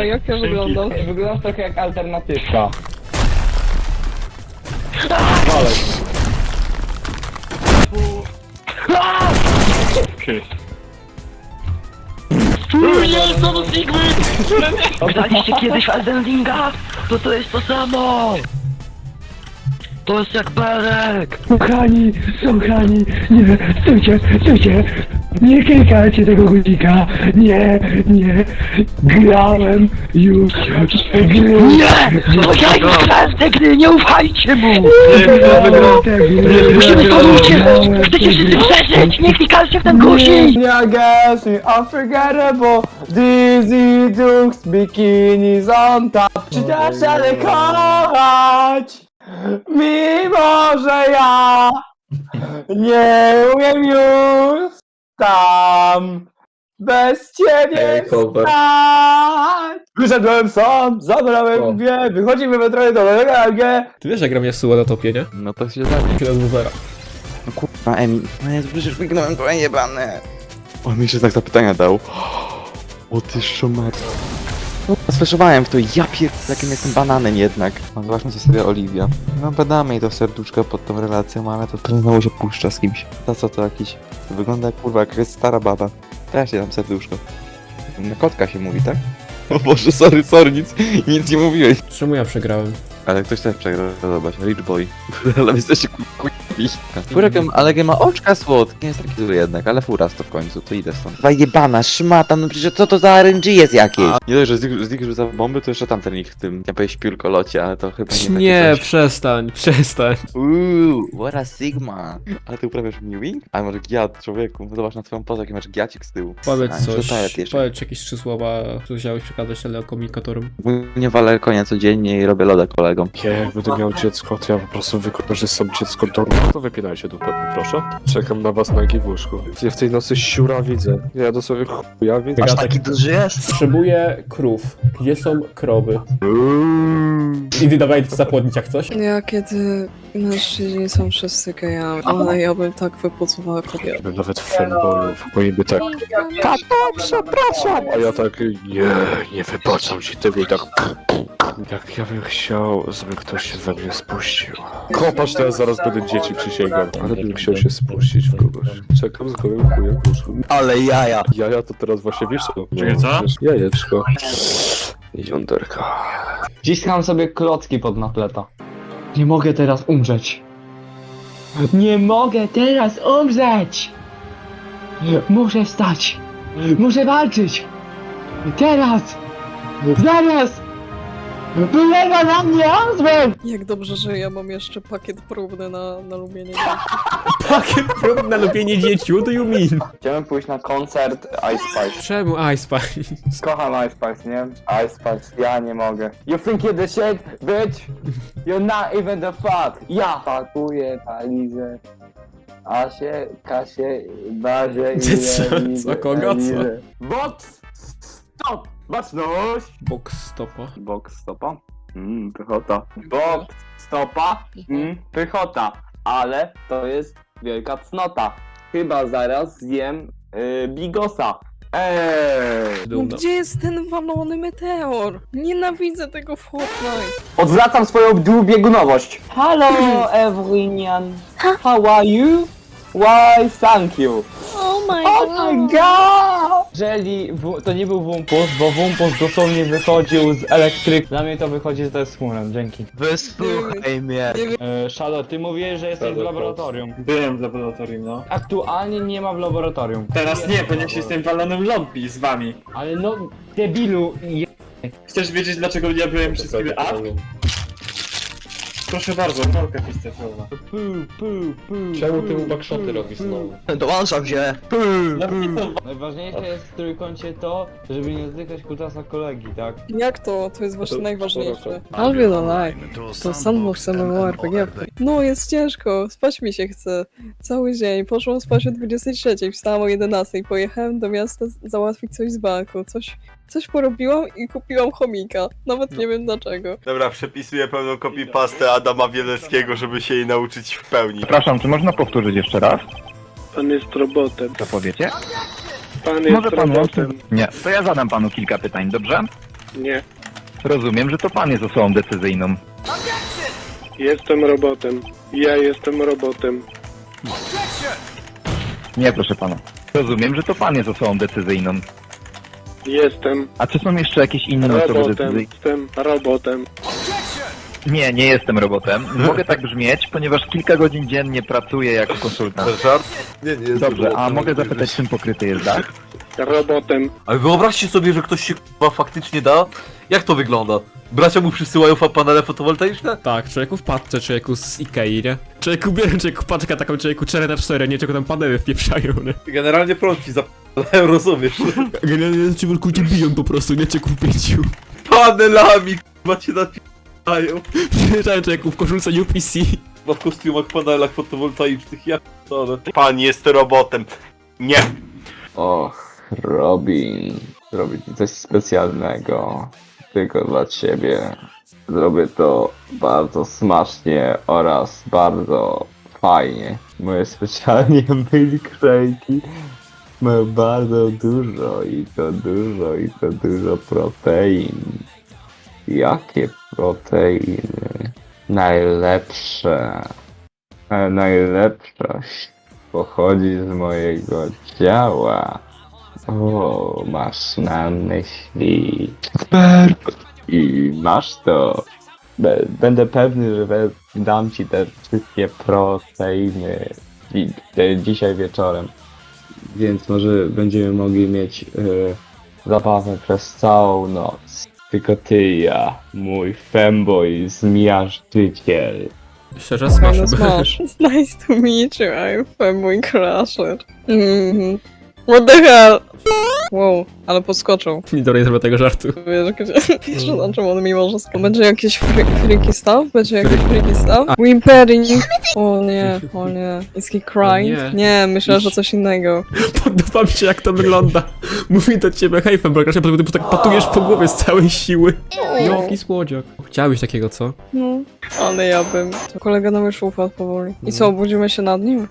A jak ja wyglądam? Wyglądasz trochę jak alternatywka. Graliście kiedyś w Elden Ringa? To to jest to samo! To jest jak Berek! Słuchani, słuchani, nie, stójcie, stójcie, nie klikajcie tego guzika, nie, nie, grałem już, gry, Nie! I grałem w te gry, nie ufajcie mu! grałem te gry, Musimy to uciec! Chcecie wszyscy przeżyć! Nie klikajcie w ten guzik! Nie guess me unforgettable Dizzy Dukes bikinis on top Czy ale kochać Mimo, że ja Nie umiem już Tam Bez ciebie stać Wyszedłem sam, zabrałem dwie Wychodzimy we troje do LG Ty wiesz, jak gram Yasuo na topie, nie? No to się zacznie. Gra z Boomera. No kurwa, Emi. No nie, przecież wygnąłem to jebane. On mi jeszcze znak zapytania dał. O ty szumar. Sfeszowałem w to, ja pier... jakim jestem bananem jednak. No zobaczmy co sobie Oliwia. No badamy jej to serduszko pod tą relacją, ale to, znowu się puszcza z kimś. To co to jakiś... To wygląda jak kurwa, jak jest stara baba. Też nie dam serduszko. Na kotka się mówi, tak? O Boże, sorry, sorry, nic, nic nie mówiłeś. Czemu ja przegrałem? Ale ktoś też przegrał, zobacz, Rich Boy. Ale jesteście kupi. Furek, ale ma oczka słodkie, nie jest taki zły jednak, ale furas to w końcu, to idę stąd. Dwa jebana, szmata, no przecież co to za RNG jest jakieś? Nie dość, że z nich rzuca bomby, to jeszcze tamten ich w tym, ja powiem śpiulkolocie, ale to chyba nie takie Nie, coś. przestań, przestań. Uuu, what a sigma. Ale ty uprawiasz mewing? A masz giat, człowieku, zobacz na twoją pozę, jaki masz giacik z tyłu. Powiedz A, coś, jeszcze. powiedz jakieś trzy słowa, które chciałeś przekazać telekomunikatorom. Nie walę konia codziennie i robię loda kolegom. Ja jak będę miał dziecko, to ja po prostu wykorzystam dziecko do To wypinajcie dupę, proszę. Czekam na was na giwuszku. Ja w tej nocy siura widzę. Ja dosłownie chuja widzę. Aż taki duży jest? Potrzebuję krów. Gdzie są krowy? Idy dawaj zapłodnić jak coś. Ja kiedy mężczyźni są wszyscy gejami, ale ja bym tak wypocowała kobietę. Bym nawet fanboyów, bo niby tak Tato, przepraszam! A ja tak, nie, nie wybaczam ci tego i tak Jak ja bym chciał, żeby ktoś się we mnie spuścił. Kopasz, teraz zaraz będę dzieci, przysięgam. Ale bym chciał się spuścić w kogoś. Czekam z gołym chujem. Ale jaja! Jaja to teraz właśnie wiesz co? Czekaj, co? wiesz, Jajeczko. Jąderka. Ciskam sobie klocki pod napleta. Nie mogę teraz umrzeć. Nie mogę teraz umrzeć! Muszę wstać! Muszę walczyć! Teraz! Zaraz! Wylega na mnie Oswald! Jak dobrze, że ja mam jeszcze pakiet próbny na, na lubienie Pakiet prób na lubienie dzieci, what do you mean? Chciałem pójść na koncert Ice Spice. Czemu Ice Spice? Kocham Ice Spice, nie? Ice Spice, ja nie mogę. You think you're the shit, bitch? You're not even the fuck. Ja pakuję walizę. Asie, Kasie, Bazie i Co- Elizę, co, kogo? Elizę. Box! Stop! Baczność! Box stopa. Box stopa? Mmm, pychota. Box stopa? Mmm, pychota. Ale to jest wielka cnota. Chyba zaraz zjem yy, bigosa. Eee! No gdzie jest ten walony meteor? Nienawidzę tego w Fortnite. Odwracam swoją dwubiegunowość. Hello everyone. How are you? Why thank you. Oh my Oh my god! Jeżeli w, to nie był Wumpus, bo Wumpus dosłownie wychodził z elektryk. Dla mnie to wychodzi, że to jest chmurem, dzięki. Wysłuchaj mnie! E, Shadow, ty mówiłeś, że jesteś w laboratorium. Byłem w laboratorium, no. Aktualnie nie ma w laboratorium. Teraz nie, ponieważ jestem walonym lobby z wami. Ale no, debilu, je... Chcesz wiedzieć, dlaczego ja byłem wszystkimi up? Proszę bardzo, molka pistacjowa. pu, pu, pu, Czemu ty mu backshoty robisz znowu? Dołączam się! Najważniejsze jest w trójkącie to, żeby nie zdykać kutasa kolegi, tak? Jak to? To jest właśnie To- najważniejsze. I'll be the light. To Sandbox MMORPG. No, jest ciężko. Spać mi się chce. Cały dzień. Poszłam spać o 23, wstałam o 11, pojechałem do miasta z- załatwić coś z banku. Coś, coś porobiłam i kupiłam chomika. Nawet nie wiem dlaczego. Dobra, przepisuję pełną copy-pastę Adama Wieleckiego, żeby się jej nauczyć w pełni. Przepraszam, czy można powtórzyć jeszcze raz? Pan jest robotem. Co powiecie? Pan Może pan łączy? Nie, to ja zadam panu kilka pytań, dobrze? Nie. Rozumiem, że to pan jest osobą decyzyjną. Jestem robotem. Ja jestem robotem. Nie, proszę pana. Rozumiem, że to pan jest osobą decyzyjną. Jestem A czy są jeszcze jakieś inne osoby robotem. decyzyjne? Jestem robotem. Nie, nie jestem robotem. Mogę tak brzmieć, ponieważ kilka godzin dziennie pracuję jako konsultant. Żart? Nie, nie jest Dobrze, a mogę zapytać, czym pokryty jest dach? Robotem. Ale wyobraźcie sobie, że ktoś się k***a faktycznie da? Jak to wygląda? Bracia mu przysyłają fa- panele fotowoltaiczne? Tak, człowieku w paczce, człowieku z Ikei, nie? Człowieku bierze, człowieku paczkę taką, człowieku 4 na 4 nie? Czego tam panele wpieprzają, nie? Generalnie prąd ci zapalają, rozumiesz? Generalnie ci tylko cię biją po prostu, nie czeku w pięciu. Panelami k***a cię napierają. Przyjeżdżają człowieku w koszulce UPC. Chyba w kostiumach, panelach fotowoltaicznych, ja p***dolę. Pan jest robotem. Nie. Och, Robin. Zrobię ci coś specjalnego. Tylko dla ciebie. Zrobię to bardzo smacznie oraz bardzo fajnie. Moje specjalnie milkshake'i mają bardzo dużo i to dużo i to dużo protein. Jakie proteiny? Najlepsze. E, Najlepszość pochodzi z mojego ciała. O, masz na myśli. I masz to. Będę pewny, że dam ci te wszystkie proteiny te dzisiaj wieczorem. Więc może będziemy mogli mieć e, zabawę przez całą noc. Tylko ty i ja, mój femboy zmiażdżyciel. Szczerze, Fajny smash. smash. It's nice to meet you, I'm fanboy crusher. Mhm. What the hell? Wow, ale podskoczył. Nie dobra, nie zrobię tego żartu. Wiesz, gdzie, wiesz na czym on mi może sk- Będzie jakiś fri freaky stuff? Będzie jakiś freaky stuff? Whimpering! O nie, o nie. Is he crying? Nie. Nie, myślę, że coś innego. Podoba mi się jak to wygląda. Mówi do ciebie hej Femberg, a potem ty tak patujesz po głowie z całej siły. Jaki słodziak. Chciałbyś takiego, co? No, ale ja bym. To kolega nam już upadł powoli. I co, obudzimy się nad nim?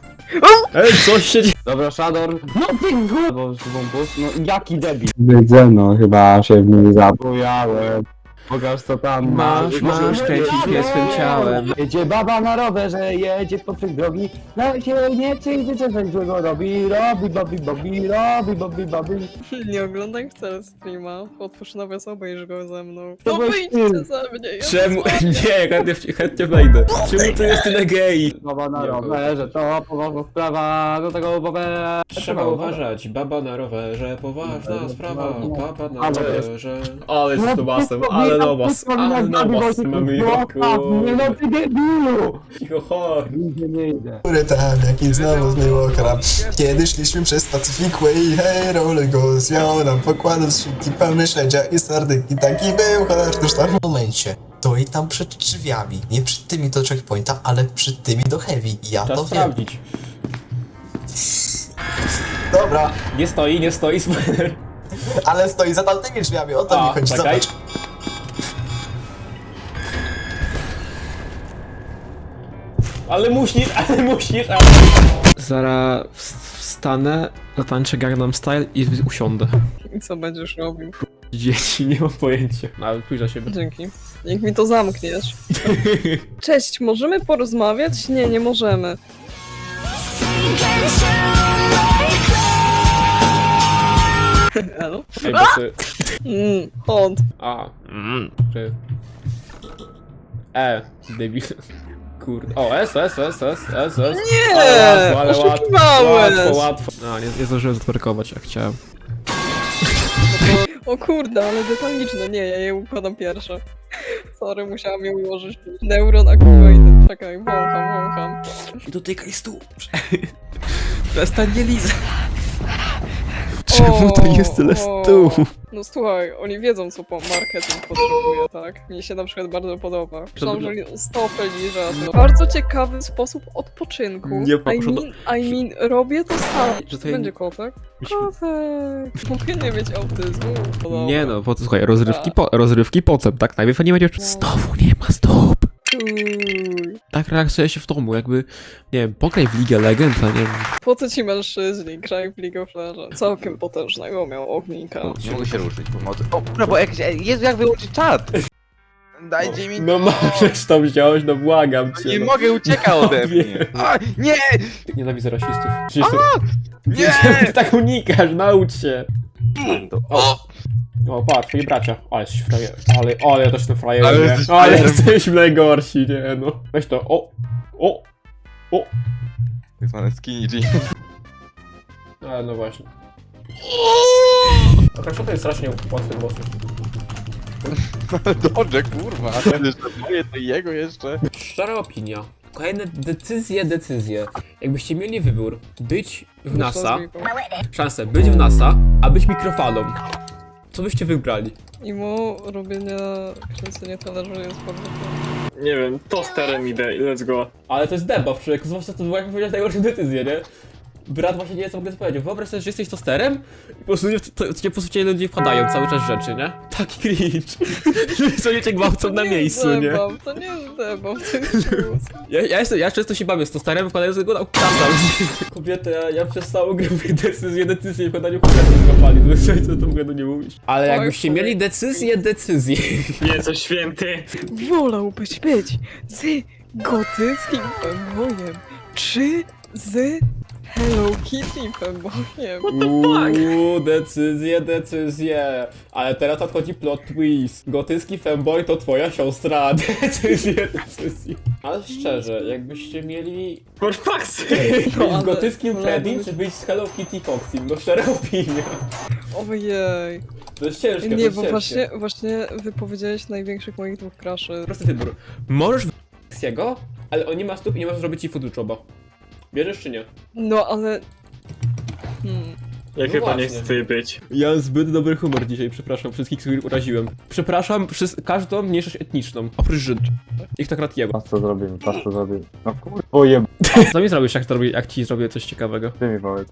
Ej, coś się dzieje. Dobra, Shador. No ty. No jaki debil. Widzę, no chyba się w nim zabujałem. Pokaż co tam Masz, masz, kręcić mnie swym ciałem. Jedzie baba na rowerze, jedzie poprzek drogi. Na się nie przyjdzie, co coś złego robi. Robi, bobi, bobi, robi, bobi, bobi. Nie oglądaj wcale streama. Otwórz nawias, obejrz go ze mną. To No wyjdźcie ty. ze mnie. ja Czemu? nie Nie, chętnie, chętnie wejdę. Czemu to jest tyle gej? Baba na rowerze, to poważna sprawa, do tego babę. Trzeba uważać, baba na rowerze, poważna sprawa, baba na rowerze. Ale z Tomasem, ale Nobas, ale Nobas, mamy joku. Nie no ty debilu! Cicho, chodź. Nigdzie nie idę. Góry tam, jaki znowu zmył okram Kiedy szliśmy przez Pacific Way Hej, roller go zwiał nam pokładem skrzynki pełne śledzia i sardyki Taki był chociaż tam w momencie Stoi tam przed drzwiami Nie przed tymi do checkpointa, ale przed tymi do heavy I ja Czas to wiem sprawdzić. Dobra, Nie stoi, nie stoi, spoiler. ale stoi za tamtymi drzwiami, o to A, mi chodzi, czekaj. zobacz Ale musisz, ale musisz, ale... Zara wstanę, zatańczę Gangnam Style i usiądę. I co będziesz robił? Dzieci, nie mam pojęcia. No, Ale pójdź na siebie. Dzięki. Jak mi to zamkniesz. Cześć, możemy porozmawiać? Nie, nie możemy. Elo? Ej, bo ty... Mm, hot. A, mm, czy... E, debil. Kurde. O, S, S, S, S, S, S. Nie, ale łatwo, ale łatwo, łatwo, łatwo. No, nie, nie zdążyłem zatwerkować jak chciałem. O kurde, ale detaliczne. Nie, ja je układam pierwsze. Sorry, musiałam je ułożyć. Neuron activated. Czekaj, wącham, wącham. Nie dotykaj stóp. Przestań nie lizać. O, to jest tyle o. stóp? No słuchaj, oni wiedzą co po marketing potrzebuje, tak? Mnie się na przykład bardzo podoba. Myślałam, że stopy liża to bardzo ciekawy sposób odpoczynku. Nie ma- I mean, I mean, robię to sam. Że To ja- będzie kotek? Kotek! Mogę nie mieć autyzmu. Podoba. Nie no, po, słuchaj, rozrywki, po, rozrywki potem, tak? Najpierw nie będzie... No. Znowu nie ma stóp. Uuu. Tak relaksuje się w domu, jakby, nie wiem, pograj w Ligę Legend, a nie wiem. Po co ci mężczyźni graj w League of Legends? Całkiem potężnego miał ognika. Nie mogę się ruszyć pomocy. O kurwa, bo jak się... Jezu, jak wyłączyć czat? Dajcie mi... No możesz to wziąć, no błagam cię. Nie no. mogę, ucieka ode mnie. A, nie! Nienawidzę rasistów. Przecież Nie! ty tak unikasz, naucz się. O! O, patrz, twoi bracia. Ale jesteś frajer. Ale, ale ja też jestem frajerem, Ale nie? jesteś Ale frajerem. jesteśmy najgorsi, nie no. Weź to, o, o, Tak zwane skinny jeans. ale no właśnie. Okej, co to jest strasznie łatwy głos. Dobrze, kurwa. Jeszcze moje, to jego jeszcze. Szczera opinia. Kolejne decyzje, decyzje. Jakbyście mieli wybór być w NASA, szansę być w NASA, a być mikrofalą, co byście wybrali? I mu robienie, kręcenie talerzy jest bardzo Nie wiem, tosterem idę i let's go. Ale to jest debuff, człowieku, zwłaszcza to była jak powiedziałeś najgorszą decyzję, nie? Brat właśnie nie jest co mogę powiedzieć. Wyobraź sobie, że jesteś tosterem i po prostu nie- to, to, po prostu cię ludzie wpadają cały czas rzeczy, nie? Taki cringe. Co nie cię gwałcą na nie miejscu, nie? To nie jest debuff, to jest. Ja, ja, jestem, ja często się bawię z tosterem, wkładając go na układa. Kobiety, ja, ja przez całą grę mówię decyzję, decyzję, wkładaniu układu złapali. To jest coś, co to mogę do nie mówić. Ale Oj, jakbyście mieli decyzję, decyzję. Nie, co święty. Wolałbyś być z gotyckim fanboyem, czy z Hello Kitty fanboyem? Uuu, decyzje, decyzje. Ale teraz nadchodzi plot twist. Gotycki femboy to twoja siostra. Decyzje, decyzje. Ale szczerze, jakbyście mieli For fuck's sake. być No, ale- z gotyckim ale- Freddym, czy być z Hello Kitty Foxym? No szczera opinia. Ojej. To jest ciężkie, to Nie, jest bo ciężkie. właśnie, właśnie wypowiedziałeś największych moich dwóch cruszy. Prosty wybór. Możesz w jego, ale on nie ma stóp i nie może zrobić ci food joba. Bierzesz czy nie? No ale... Hmm. Ja No chyba właśnie. nie chcę być. Ja mam zbyt dobry humor dzisiaj, przepraszam wszystkich, których uraziłem. Przepraszam przez każdą mniejszość etniczną, oprócz Żydów. Ich tak rat jeba. Co zrobimy, patrz co zrobimy. No kurwa, jeb... Co mi zrobisz, jak, zrobię, jak ci zrobię coś ciekawego? Ty mi powiedz.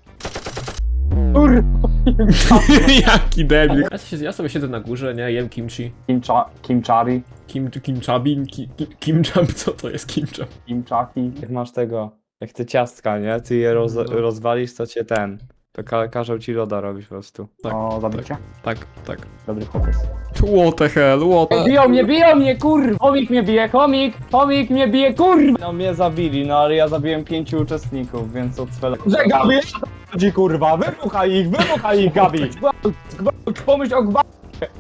Jaki debil. Ja, się, ja sobie siedzę na górze, nie, jem kimchi. Kimcha, kimchari, Kim, kimchabin, ki, ki, kimchab, co to jest kimchab? kimchaki. Jak masz tego, jak te ciastka, nie? Ty je roz, rozwalisz, to cię ten... To ka każą ci loda robić po prostu. Tak, O, zabicie? Tak, tak. Dobry chłopiec. What the hell, what Biją mnie, biją mnie, kurwa! Chomik mnie bije, chomik! Chomik mnie bije, kurwa! No mnie zabili, no ale ja zabiłem pięciu uczestników, więc od Swela... Że Gabi, chodzi kurwa, wybuchaj ich, wybuchaj ich, Gabi! Gwałt, gwałt, pomyśl o gwałcie!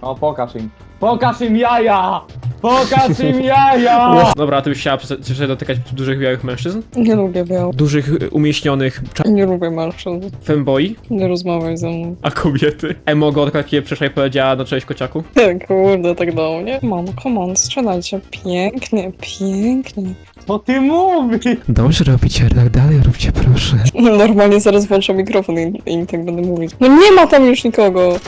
No pokaż im, pokaż im jaja! Pokaż im jaja! Dobra, a ty byś chciała przestać dotykać dużych białych mężczyzn? Nie lubię biał. Dużych, y, umieśnionych cza- Nie lubię mężczyzn. femboi? Nie rozmawiaj ze mną. A kobiety? Emo takie przeszła i powiedziała, no cześć kociaku? Kurde, tak do mnie. On, come on, strzelajcie. Pięknie, pięknie. Co ty mówisz? Dobrze robicie, tak dalej róbcie proszę. Normalnie zaraz włączę mikrofon i, i tak będę mówić. No nie ma tam już nikogo.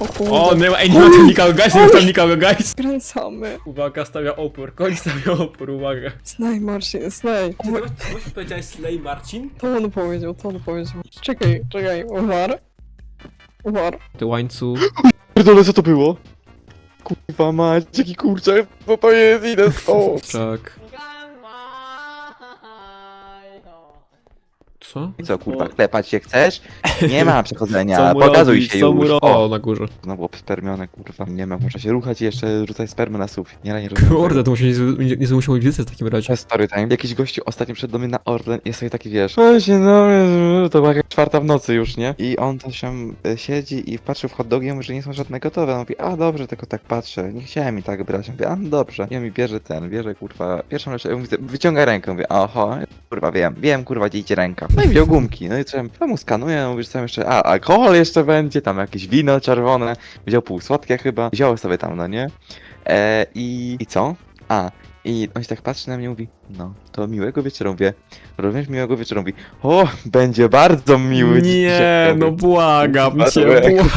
O kurde. O, nie ma, ej, nie ma tam nikogo, guys, nie ma tam nikogo, guys! Skręcamy. Uwaga, stawia opór, koń stawia opór, uwaga. Snaj, Marcin, snaj. Właśnie powiedziałeś Slay Marcin? To on powiedział, to on powiedział. Czekaj, czekaj, uwar. Uwar. Ty łańcuch. Pierdolę, co to było? Kurwa mać, jaki kurczak, co to jest, idę stąd. Tak. Co? Co kurwa, klepać się chcesz? Nie ma przechodzenia, pokazuj robić? się Co mu już. ro- O, na górze. znowu spermione, kurwa. Nie ma, muszę się ruchać i jeszcze rzucać spermę na sufit. Nie, nie rozumiem. Kurde, to musi nie, musiał być w takim razie. Story time. Jakiś gościu ostatnio przed do mnie na Orlen i jest sobie taki, wiesz, o, dzień dobry, to była jakaś czwarta w nocy już, nie? I on tam się e, siedzi i patrzył w hot dogi, że nie są żadne gotowe. On mówi, a dobrze, tylko tak patrzę, nie chciałem mi tak brać. Ja mówię, a no dobrze. I on mi bierze ten, bierze, kurwa, pierwszą rzecz, ja mówię, wyciąga rękę, mówię, oho, kurwa, wiem, wiem, kurwa, gdzie idzie ręka. No i wziął gumki, no i trzeba, to mu skanuję, mówisz, tam jeszcze, a, alkohol jeszcze będzie, tam jakieś wino czerwone, wziął pół słodkie chyba, wziął sobie tam, no nie? E, i, I co? A, i on się tak patrzy na mnie i mówi, No, to miłego wieczoru mówię. Również miłego wieczoru mówi. O, będzie bardzo miły Nie, dzisiaj. no błagam cię,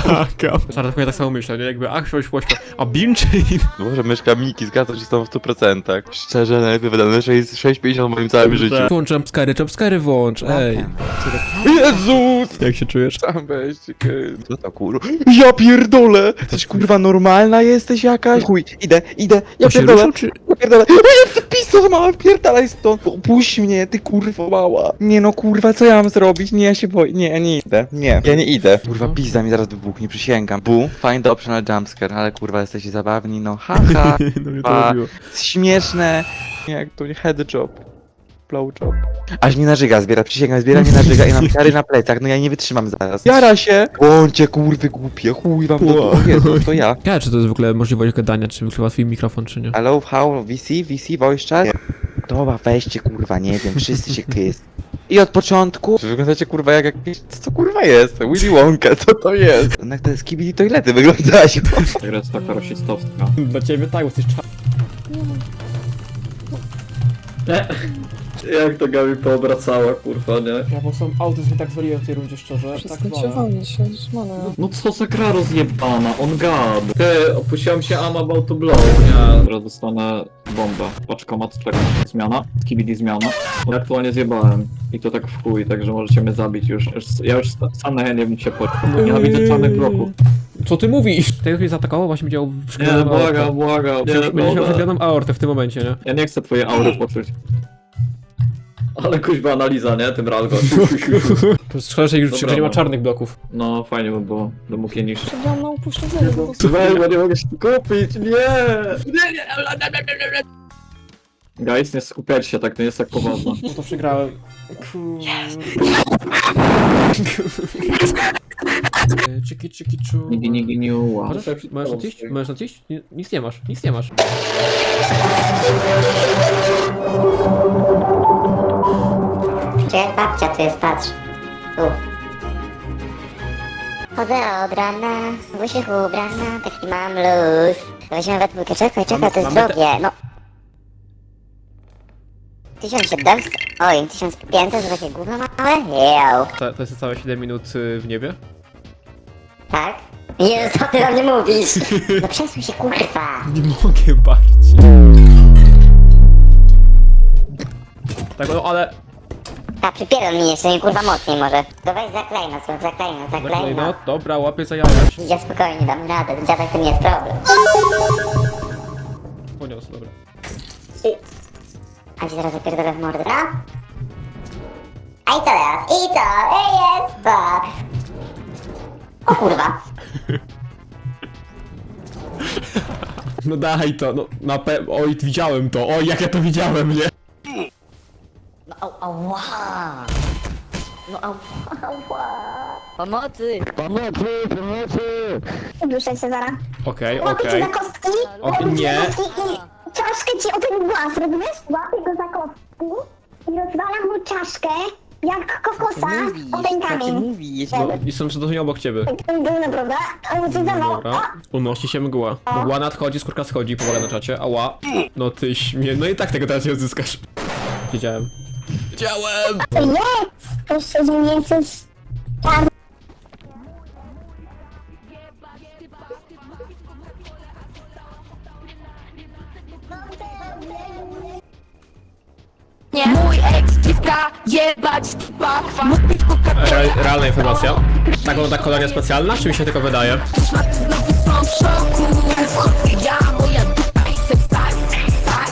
błagam. Zaraz ja tak samo myślę, nie? Jakby, ach, coś pośmiał, a Binchain... Może myszka Miki, zgadza się z tobą w 100%. Szczerze, najlepiej wydane 6 6,50 w moim całym życiu. Włącz jumpscary, jumpscary włącz, ej. Jezus! Jak się czujesz? Tam weź, Co to kurwa? Ja pierdolę! Tyś kurwa normalna jesteś jakaś? Chuj, idę, idę, ja To się pierdolę, ruszył, czy... ja pierdolę. O, pisto mała, pierdalaj stąd! Opuść mnie, ty kurwa mała! Nie no kurwa, co ja mam zrobić? Nie, ja się boję, nie, ja nie idę, nie, ja nie idę. Kurwa, pizda mi zaraz wybuchnie, przysięgam. Bu, find the optional jumpscare, ale kurwa, jesteście zabawni, no haha, No mnie to A. robiło. śmieszne. Jak to nie headjob. Blowjob. Aż mi nażyga zbiera, przysięgam, zbiera mi nażyga i mam kary na plecach, no ja nie wytrzymam zaraz. Jara się! Bądźcie kurwy głupie, chuj wam do Wow. o Jezu, to ja. Ja, czy to jest w ogóle możliwość gadania, czy wykrywa twój mikrofon, czy nie? Hello, how, VC, VC, voice chat? Dobra, weźcie kurwa, nie wiem, wszyscy się kiss. I od początku wyglądacie kurwa jak jakieś, co to kurwa jest? Willy Wonka, co to jest? Jak te skibidi toilety wyglądają. Gra jest taka rasistowska. Dla ciebie tak, jesteś czas. Jak to Gabi poobracała, kurwa, nie? Ja po prostu autyzm tak zwaliłem w tej rundzie, szczerze. Wolnić się, Zmana. No co za gra rozjebana, on gad. Ty, opuściłem się I'm about to blow, nie? Teraz dostanę bombę. Paczkomat, czekaj, zmiana, KBD zmiana. Ja aktualnie zjebałem. I to tak w chuj, także możecie mnie zabić już. już ja już sta- sam na chętnie bym się poczuł. Nienawidzę czarnych bloków. Co ty mówisz? Ten, mnie zaatakował, właśnie będzie miał Nie, błagam, błagam. Nie, Będziesz miał dobra. aortę w tym momencie, nie? Ja nie chcę twojej aury poczuć. Ale kuźba analiza, nie? Tym Ralgo. To jest szkoda, że już Dobra, że nie ma no. czarnych bloków. No, fajnie by było. Mógł je niszczyć. Przegrałam na upośledzenie po prostu. bo nie mogę się kupić, nie! Guys, nie skupiać się tak, to nie jest tak poważne. No to przegrałem. Czyki, czyki, czu. Nigi, nigi, niuła. Możesz, możesz? Możesz? Nie- Nic nie masz, nic nie masz. Jak babcia tu jest, patrz. Tu. Chodzę od rana, w uśmiechu ubrana, taki mam luz. Weźmiemy we dwójkę, czekaj, czekaj, to jest Mamy te- drogie, no. 1700, oj, 1500 za takie gówno małe? Jeł. To, to jest całe 7 minut y, w niebie? Tak? Jezu, co ty o mnie mówisz? No przesuń się, kurwa. Nie mogę bardziej. Tak, no ale... Ta, przypierdol mi jeszcze, nie kurwa mocniej może. To weź zaklej nas, zaklej nas, zaklej Zaklej, nas. no, dobra, łapię za jajaś. Ja spokojnie dam radę, dziadek to nie jest problem. Poniosł, dobra. A ci zaraz zapierdolę w mordę, no? A i co teraz? I co? Ej, jest to! O kurwa. No daj to, no na pe... Oj, widziałem to, oj, jak ja to widziałem, nie? No au, ała. No au, ała. Pomocy! Pomocy, pomocy! Duszę się zaraz. Okej, Łapię cię okej. za kostki, O, łapię cię nie. za kostki i czaszkę ci o ten głaz, rozumiesz? Łapię go za kostki i rozwalam mu czaszkę jak kokosa o ten kamień. No, jestem cudownie obok ciebie. On cię za mną. Dobra. Unosi się mgła. Mgła nadchodzi, skórka schodzi, powolę na czacie. Ała. No ty śmie... No i tak tego teraz nie odzyskasz. Wiedziałem. Wiedziałem! Jest! Proszę, że nie jesteś... Nie. Mój ex kiska jebać bakwa Re realna informacja. Taką ta kolonia specjalna, czy mi się tylko wydaje? Znowu są w szoku Ja moja dupa i seks tak, tak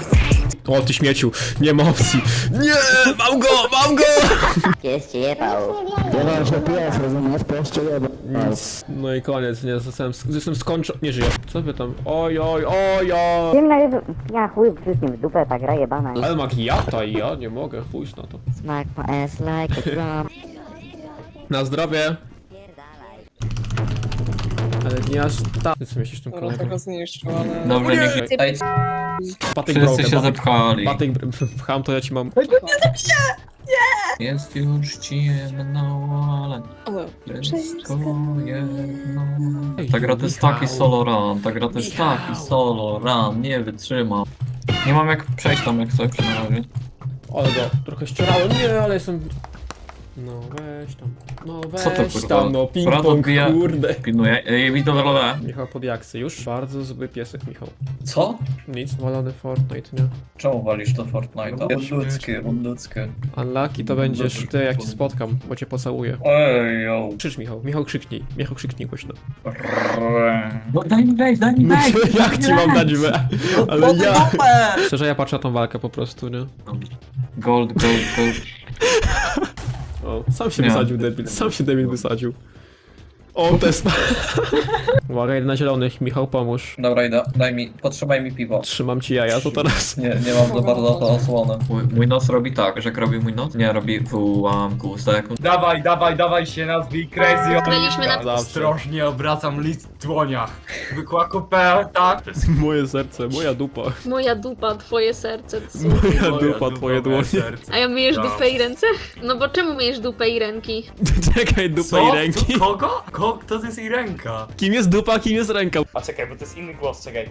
O ty śmieciu, nie ma opcji. Nie, mam go, mam go! Jest cię jebał. Nic. No i koniec, nie, zostałem, jestem skończony. Nie żyję. Co wy tam? Oj, oj, oj, oj. Wiem na Ja chuj wszystkim w dupę, ta gra jebana. Ale makiata i ja nie mogę, pójść na to. Smack my ass like a drum. Na zdrowie. Ale nie aż tak. Co myślisz tym Dobra, kolegą? tego zniszczył, ale... Dobrze, nie Ej, Patyk Wszyscy broken, się patyk, zepchali. patyk pcham, to ja ci mam. Jest już ciemno, ale wszystko jedno. Ta gra to jest taki solo run, ta gra to jest taki solo run, nie wytrzymam. Nie mam jak przejść tam jak coś na razie. Ale go trochę ścierałem, nie, ale jestem... No weź tam, no Co to weź kurwa? tam, no ping-pong, odbija- kurde. Pilnuję. Ej, widzę rolę. Michał pod jaksy już? Bardzo zły piesek, Michał. Co? Nic, walony Fortnite, nie? Czemu walisz to Fortnite'a? No bo ludzkie, ludzkie. Unlucky to będziesz ty, jak cię spotkam, bo cię pocałuję. Ej, yo. Krzycz Michał, Michał krzyknij, Michał krzyknij głośno. No, daj mi wejść, daj mi wejść! jak ci mam dać we? Ale No, ja... dupę! Szczerze, ja patrzę na tą walkę po prostu, nie? Gold, gold, gold. O, sam się Nie. wysadził debil, sam się debil wysadził. O, test. Uwaga, jeden na zielonych, Michał pomóż. Dobra, idę. Daj mi, potrzebaj mi piwo. Trzymam ci jaja, to teraz. Nie, nie mam za bardzo to osłonę. Mój, mój nos robi tak, że jak robi mój nos? Nie, robi w ułamku sekund. Dawaj, dawaj, dawaj się nazwij Crazy Byliśmy na-. Ostrożnie obracam list dłoniach. Zwykła kupę, tak? Moje serce, moja dupa. Moja dupa, twoje serce. co? Moja dupa, twoje dłonie. A ja myjesz No. dupę i ręce? No bo czemu myjesz dupę i ręki? Czekaj, dupa i ręki. Kogo? Kogo? To jest jej ręka. Kim jest dupa, kim jest ręka? A czekaj, bo to jest inny głos, czekaj.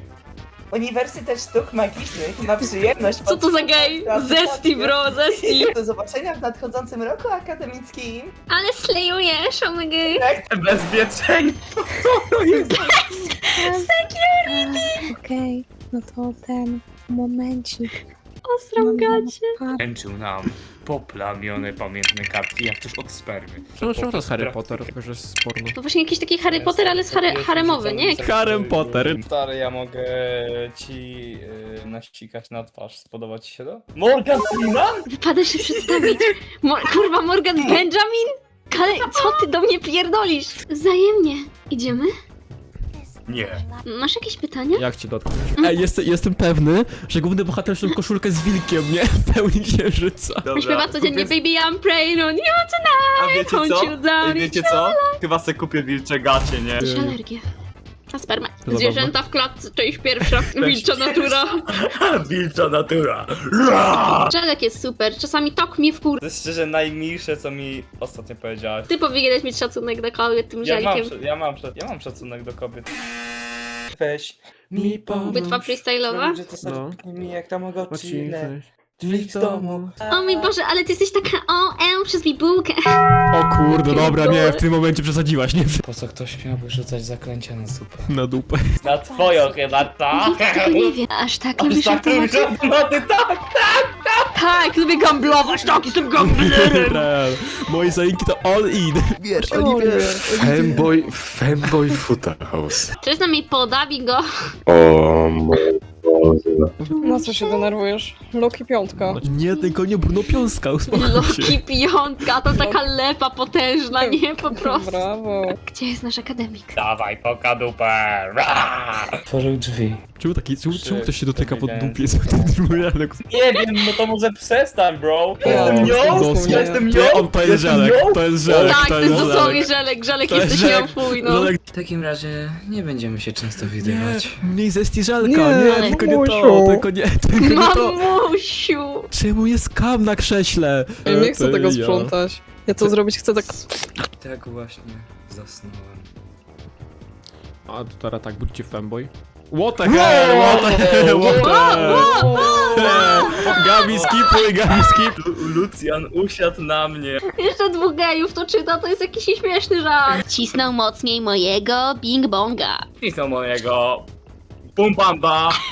Uniwersytet Sztuk Magicznych ma przyjemność... Co to za gej? Zesti bro, zesti! Do zobaczenia w nadchodzącym roku akademickim. Ale slejujesz, omega! Jak bezpieczeństwo, co to jest? Okej, no to ten momencik. Ostram gacie. Wręczył nam poplamione pamiętne kartki, jak też od spermy. To jest Harry Potter, tylko że jest porno? To właśnie jakiś taki Harry Potter, ale z hare, haremowy, nie? Harry Potter. Stary, ja mogę ci yy, naścikać na twarz. Spodobać ci się to? Morgan Freeman? Wypada się przedstawić. Mo kurwa, Morgan Benjamin? Ale co ty do mnie pierdolisz? Wzajemnie. Idziemy? Nie. Masz jakieś pytania? Jak cię dotknąć? Ej, jestem, jestem pewny, że główny bohater ma koszulkę z wilkiem, nie? W pełni księżyca. Śpiewa codziennie Baby I'm praying on you tonight, won't you down Wiecie co? Chyba se kupię wilcze gacie, nie? Masz alergię. Na spermę. To Zwierzęta w klatce, część pierwsza, wilcza natura. Wilcza natura. Żelek jest super, czasami tok mnie wkur... To jest szczerze najmilsze, co mi ostatnio powiedziałaś. Ty powinieneś mieć szacunek do kobiet tym Ja mam, żelkiem. ja, mam, ja mam szacunek do kobiet. Weź mi pomóż. Bitwa freestyle'owa? To No. mi jak tam mogę. Drzwi w domu. O mój Boże, ale ty jesteś taka o, e, przez bibułkę. O kurde, dobra, nie, w tym momencie przesadziłaś, nie? Po co ktoś miałby rzucać zaklęcia na zupę? Na dupę. Na twoją chyba, co? Nikt tego nie wie. Aż tak lubisz Tak, automaty? automaty, tak! Tak, lubię gamblować, tak, jestem gamblerem. Real. Moje zaimki to all in. Wiesz, Oliwier. Femboy, femboy Footerhouse. Czy znam jej poda, bingo? O mój. Na co się denerwujesz? Loki piątka. Nie, tylko nie Bruno Piąska, uspokój się. Loki piątka, to taka lepa potężna, nie? Po prostu. Brawo. Gdzie jest nasz akademik? Dawaj, poka dupę. Ra! Otworzył drzwi. Czemu taki, czemu, czemu ktoś się dotyka pod dupie? Nie wiem, no to może przestań, bro. Ja Jestem nią? dosłownie. Jestem Ty, nią? on, to jest Jestem żelek, nią? to jest żelek, Tak, to jest żelek. dosłownie żelek, żelek To jest jesteś żelek. nią fuj, no. Żelek, W takim razie nie będziemy się często nie, widywać. mniej zestii żelka, Nie, nie, tylko nie to, mamusiu. tylko nie, tylko nie to. Mamusiu! Czemu jest kam na krześle? Ja nie chcę Ty, tego sprzątać. Ja to zrobić chcę tak... Tak właśnie zasnąłem. A to teraz tak, budźcie femboy. What the hell, what the hell, what the hell. Gabi skipuj, Gabi skip. Lucjan usiadł na mnie. Jeszcze dwóch gejów to czyta, to jest jakiś śmieszny żart. Cisnął mocniej mojego bing bonga. Pisał mojego. Pumpamba.